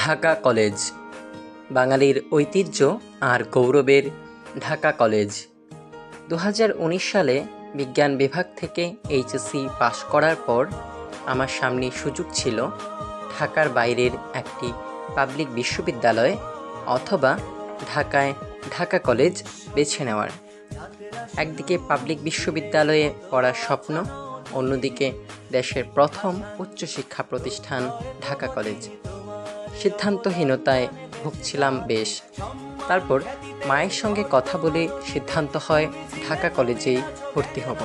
Dhaka college. বাঙালির ঐতিহ্য আর গৌরবের ঢাকা কলেজ। দু হাজার উনিশ সালে বিজ্ঞান বিভাগ থেকে এইচএসসি পাশ করার পর আমার সামনে সুযোগ ছিল ঢাকার বাইরের একটি পাবলিক বিশ্ববিদ্যালয় অথবা ঢাকায় ঢাকা কলেজ বেছে নেওয়ার। একদিকে পাবলিক বিশ্ববিদ্যালয়ে পড়ার স্বপ্ন, অন্যদিকে দেশের প্রথম উচ্চশিক্ষা প্রতিষ্ঠান ঢাকা কলেজ। সিদ্ধান্তহীনতায় ভুগছিলাম বেশ। তারপর মায়ের সঙ্গে কথা বলে সিদ্ধান্ত হয় ঢাকা কলেজেই ভর্তি হব।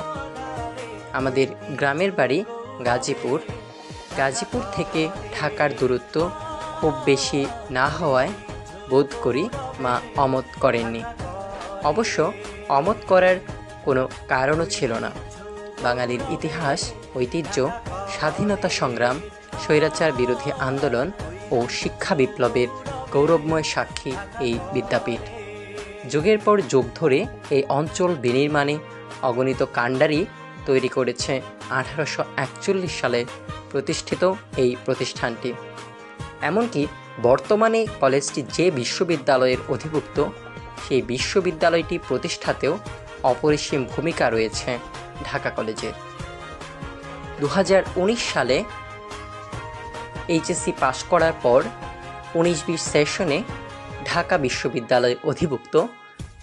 আমাদের গ্রামের বাড়ি গাজীপুর। গাজীপুর থেকে ঢাকার দূরত্ব খুব বেশি না হওয়ায় বোধ করি মা অমত করেননি। অবশ্য অমত করার কোনো কারণও ছিল না। বাঙালির ইতিহাস, ঐতিহ্য, স্বাধীনতা সংগ্রাম, স্বৈরাচার বিরোধী আন্দোলন ও শিক্ষা বিপ্লবের গৌরবময় সাক্ষী এই বিদ্যাপীঠ। যুগের পর যুগ ধরে এই অঞ্চল বিনির্মাণে অগণিত কাণ্ডারি তৈরি করেছে আঠারোশো একচল্লিশ সালে প্রতিষ্ঠিত এই প্রতিষ্ঠানটি। এমনকি বর্তমানে কলেজটি যে বিশ্ববিদ্যালয়ের অধিভুক্ত, সেই বিশ্ববিদ্যালয়টি প্রতিষ্ঠাতেও অপরিসীম ভূমিকা রয়েছে ঢাকা কলেজের। দু হাজার উনিশ সালে এইচএসসি পাশ করার পর উনিশ বিশ সেশনে ঢাকা বিশ্ববিদ্যালয়ে অধিভুক্ত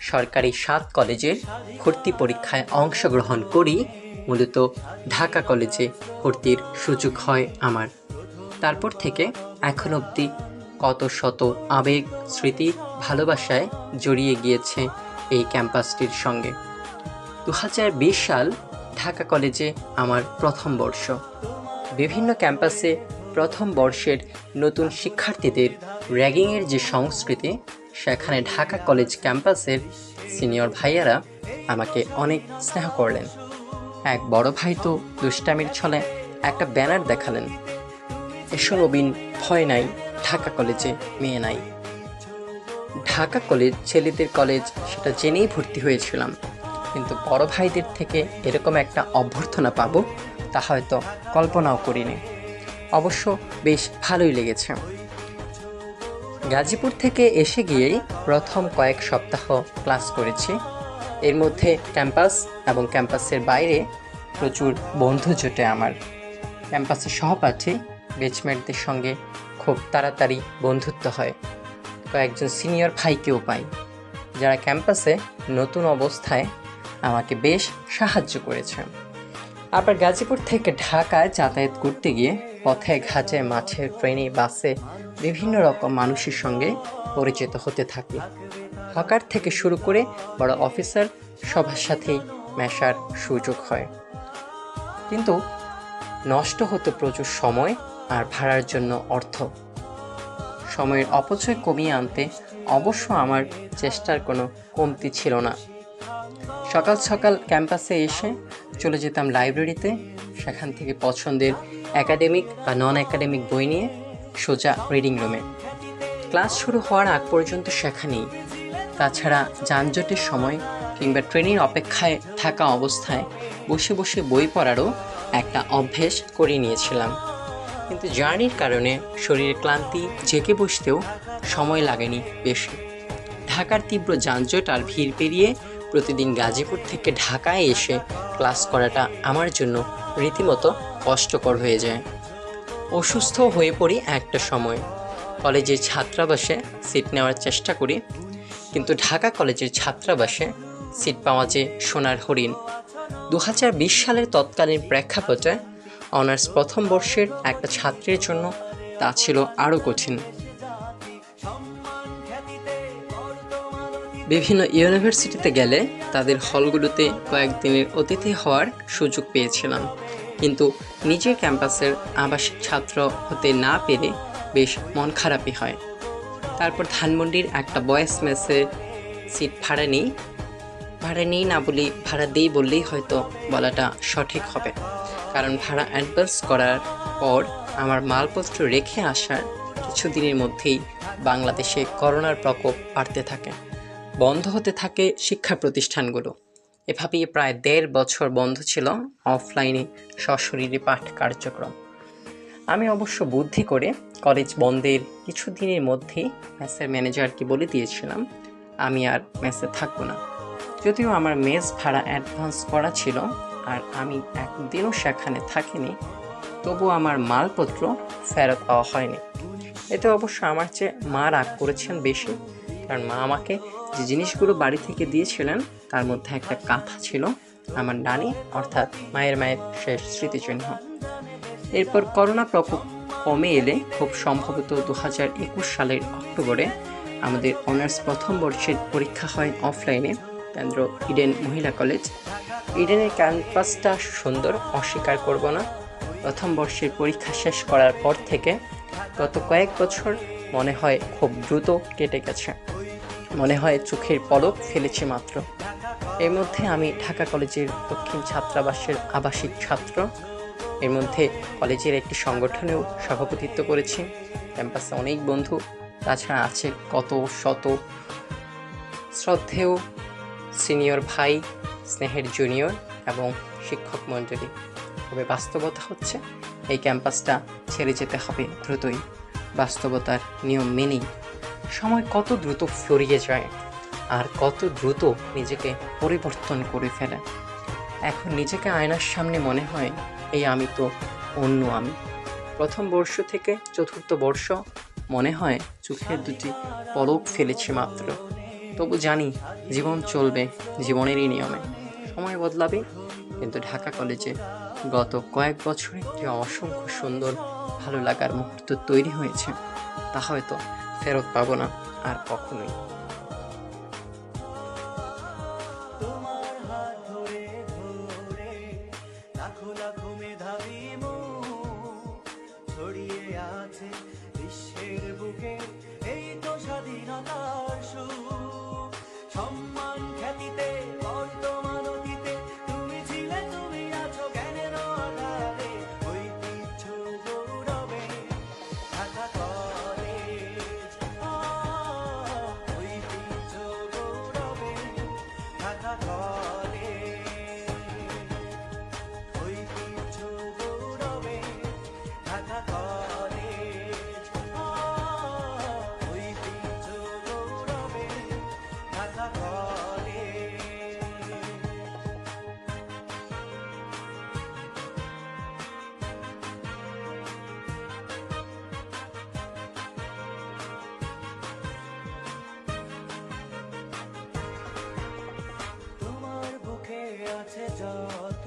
সরকারি সাত কলেজের ভর্তি পরীক্ষায় অংশগ্রহণ করি, মূলত ঢাকা কলেজে ভর্তির সুযোগ হয় আমার। তারপর থেকে এখন অবধি কত শত আবেগ, স্মৃতি, ভালোবাসায় জড়িয়ে গিয়েছে এই ক্যাম্পাসটির সঙ্গে। দু হাজার বিশ সাল ঢাকা কলেজে আমার প্রথম বর্ষ। বিভিন্ন ক্যাম্পাসে প্রথম বর্ষের নতুন শিক্ষার্থীদের র্যাগিংয়ের যে সংস্কৃতি, সেখানে ঢাকা কলেজ ক্যাম্পাসের সিনিয়র ভাইয়ারা আমাকে অনেক স্নেহ করলেন। এক বড় ভাই তো দুষ্টামির ছলে একটা ব্যানার দেখালেন। এসো নবীন, ভয় নাই, ঢাকা কলেজে মেয়ে নাই। ঢাকা কলেজ ছেলেদের কলেজ, সেটা জেনেই ভর্তি হয়েছিলাম। কিন্তু বড় ভাইদের থেকে এরকম একটা অভ্যর্থনা পাবো, তা হয়তো কল্পনাও করিনি। অবশ্য বেশ ভালোই লেগেছে। গাজীপুর থেকে এসে গিয়েই প্রথম কয়েক সপ্তাহ ক্লাস করেছি। এর মধ্যে ক্যাম্পাস এবং ক্যাম্পাসের বাইরে প্রচুর বন্ধু জোটে আমার। ক্যাম্পাসের সহপাঠী বেচমেটদের সঙ্গে খুব তাড়াতাড়ি বন্ধুত্ব হয়। কয়েকজন সিনিয়র ভাইকেও পাই, যারা ক্যাম্পাসে নতুন অবস্থায় আমাকে বেশ সাহায্য করেছে। আবার গাজীপুর থেকে ঢাকায় যাতায়াত করতে গিয়ে পথে, ঘাটে, মাঠে, ট্রেনে, বাসে বিভিন্ন রকম মানুষের সঙ্গে পরিচিত হতে থাকি। হকার থেকে শুরু করে বড় অফিসার সবার সাথেই মেশার সুযোগ হয়। কিন্তু নষ্ট হতো প্রচুর সময় আর ভাড়ার জন্য অর্থ। সময়ের অপচয় কমিয়ে আনতে অবশ্য আমার চেষ্টার কোনো কমতি ছিল না। সকাল সকাল ক্যাম্পাসে এসে চলে যেতাম লাইব্রেরিতে। সেখান থেকে পছন্দের একাডেমিক বা নন অ্যাকাডেমিক বই নিয়ে সোজা রিডিং রুমে ক্লাস শুরু হওয়ার আগ পর্যন্ত সেখানেই। তাছাড়া যানজটের সময় কিংবা ট্রেনের অপেক্ষায় থাকা অবস্থায় বসে বসে বই পড়ারও একটা অভ্যেস করে নিয়েছিলাম। কিন্তু জার্নির কারণে শরীরের ক্লান্তি জেকে বসতেও সময় লাগেনি বেশি। ঢাকার তীব্র যানজট আর ভিড় পেরিয়ে প্রতিদিন গাজীপুর থেকে ঢাকায় এসে ক্লাস করাটা আমার জন্য রীতিমতো কষ্টকর হয়ে যায়। অসুস্থ হয়ে পড়ি একটা সময়। কলেজের ছাত্রাবাসে সিট নেওয়ার চেষ্টা করি। কিন্তু ঢাকা কলেজের ছাত্রাবাসে সিট পাওয়া যে সোনার হরিণ। দু হাজার বিশ সালের তৎকালীন প্রেক্ষাপটে অনার্স প্রথম বর্ষের একটা ছাত্রের জন্য তা ছিল আরও কঠিন। বিভিন্ন ইউনিভার্সিটিতে গেলে তাদের হলগুলোতে কয়েকদিনের অতিথি হওয়ার সুযোগ পেয়েছিলাম। কিন্তু নিজের ক্যাম্পাসের আবাসিক ছাত্র হতে না পেরে বেশ মন খারাপই হয়। তারপর ধানমন্ডির একটা বয়েস মেসে সিট ভাড়া নিই। ভাড়া নিই না বলি ভাড়া দিই বললেই হয়তো বলাটা সঠিক হবে। কারণ ভাড়া অ্যাডভান্স করার পর আমার মালপত্র রেখে আসার কিছুদিনের মধ্যেই বাংলাদেশে করোনার প্রকোপ বাড়তে থাকে। বন্ধ হতে থাকে শিক্ষা প্রতিষ্ঠানগুলো। এভাবেই প্রায় দেড় বছর বন্ধ ছিল অফলাইনে সশরীরে পাঠ কার্যক্রম। আমি অবশ্য বুদ্ধি করে কলেজ বন্ধের কিছু দিনের মধ্যেই মেসের ম্যানেজারকে বলে দিয়েছিলাম, আমি আর মেসে থাকব না। যদিও আমার মেস ভাড়া অ্যাডভান্স করা ছিল আর আমি একদিনও সেখানে থাকিনি তবু আমার মালপত্র ফেরত পাওয়া হয়নি। এতে অবশ্য আমার চেয়ে মা রাগ করেছেন বেশি। কারণ মা আমাকে যে জিনিসগুলো বাড়ি থেকে দিয়েছিলেন, তার মধ্যে একটা কাঁথা ছিল, আমার নানি, অর্থাৎ মায়ের মায়ের শেষ স্মৃতিচিহ্ন। এরপর করোনা প্রকোপ কমে এলে খুব সম্ভবত দু হাজার একুশ সালের অক্টোবরে আমাদের অনার্স প্রথম বর্ষের পরীক্ষা হয় অফলাইনে, কেন্দ্র ইডেন মহিলা কলেজ। ইডেনের ক্যাম্পাসটা সুন্দর, অস্বীকার করব না। প্রথম বর্ষের পরীক্ষা শেষ করার পর থেকে গত কয়েক বছর মনে হয় খুব দ্রুত কেটে গেছে। মনে হয় চোখের পলক ফেলেছি মাত্র। এর মধ্যে আমি ঢাকা কলেজের দক্ষিণ ছাত্রাবাসের আবাসিক ছাত্র। এর মধ্যে কলেজের একটি সংগঠনেও সভাপতিত্ব করেছি। ক্যাম্পাসে অনেক বন্ধু, তাছাড়া আছে কত শত শ্রদ্ধেয় সিনিয়র ভাই, স্নেহের জুনিয়র এবং শিক্ষক মণ্ডলী। তবে বাস্তবতা হচ্ছে, এই ক্যাম্পাসটা ছেড়ে যেতে হবে দ্রুতই। বাস্তবতার নিয়ম মেনেই সময় কত দ্রুত ফুরিয়ে যায় আর কত দ্রুত নিজেকে পরিবর্তন করে ফেলে। এখন নিজেকে আয়নার সামনে মনে হয়, এই আমি তো অন্য আমি। প্রথম বর্ষ থেকে চতুর্থ বর্ষ মনে হয় চোখের দুটি পলক ফেলেছি মাত্র। তবু জানি জীবন চলবে জীবনেরই নিয়মে। সময় বদলাবে, কিন্তু ঢাকা কলেজে গত কয়েক বছরে যে অসংখ্য সুন্দর, ভালো লাগার মুহূর্ত তৈরি হয়েছে, তা হয়তো ফেরত পাবো না আর কখনোই। বুকে যত